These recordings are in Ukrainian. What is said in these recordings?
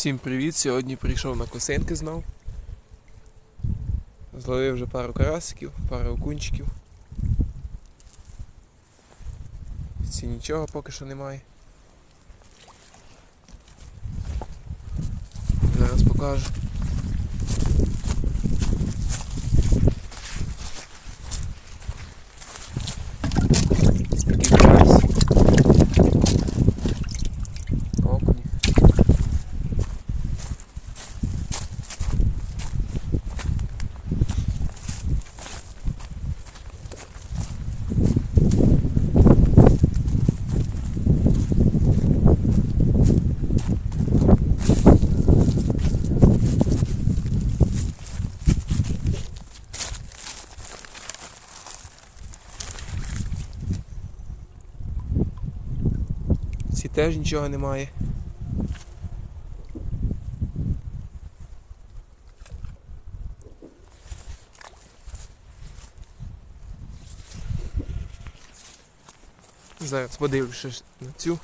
Всім привіт! Сьогодні прийшов на косинки знов. Зловив вже пару карасиків, пару окунчиків. Ці нічого поки що немає. Зараз покажу. Ці теж нічого немає. Зараз подивлюся на цю.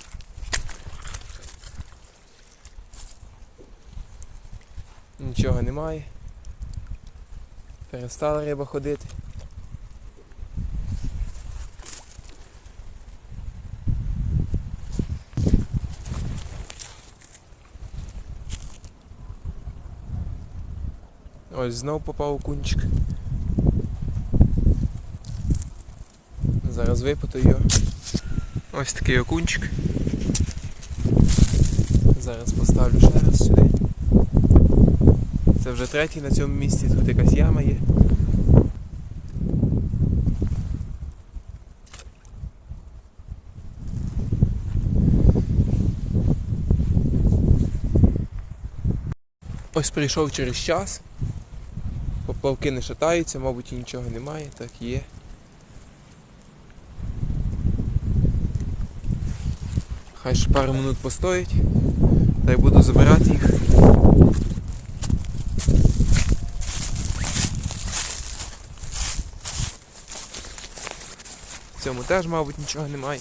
Нічого немає. Перестала риба ходити. Ось знов попав окунчик. Зараз випутаю його. Ось такий окунчик. Зараз поставлю ще раз сюди. Це вже третій на цьому місці, тут якась яма є. Ось прийшов через час. Поплавки не шатаються, мабуть, і нічого немає, так є. Хай ще пару минут постоїть, та й буду забирати їх. В цьому теж, мабуть, нічого немає.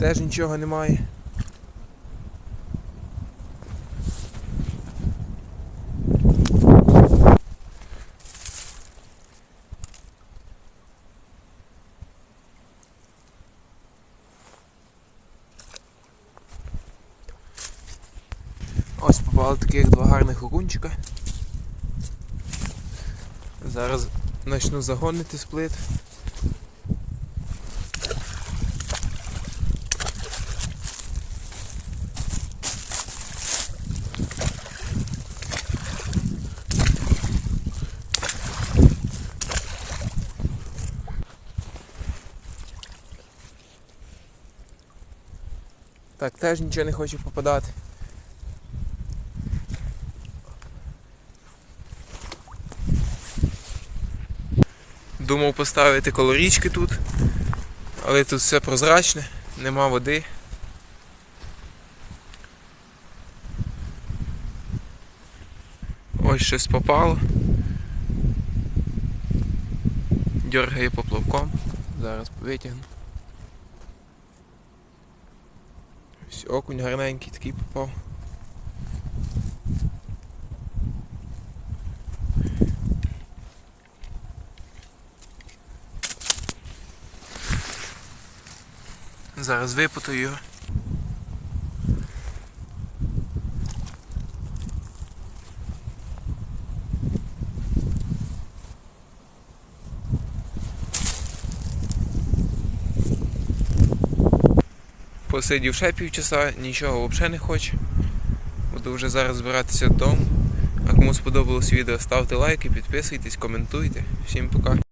Теж нічого немає. Ось попали таких два гарних окунчика. Зараз почну загонити сплит. Так, теж нічого не хоче попадати. Думав поставити коло річки тут, але тут все прозрачне, нема води. Ось щось попало. Дергає поплавком. Зараз витягну. Ось окунь гарненький такий попав. Зараз випутаю його. Посидів ще півчаса, нічого взагалі не хоче. Буду вже зараз збиратися додому. А кому сподобалось відео, ставте лайки, підписуйтесь, коментуйте. Всім пока.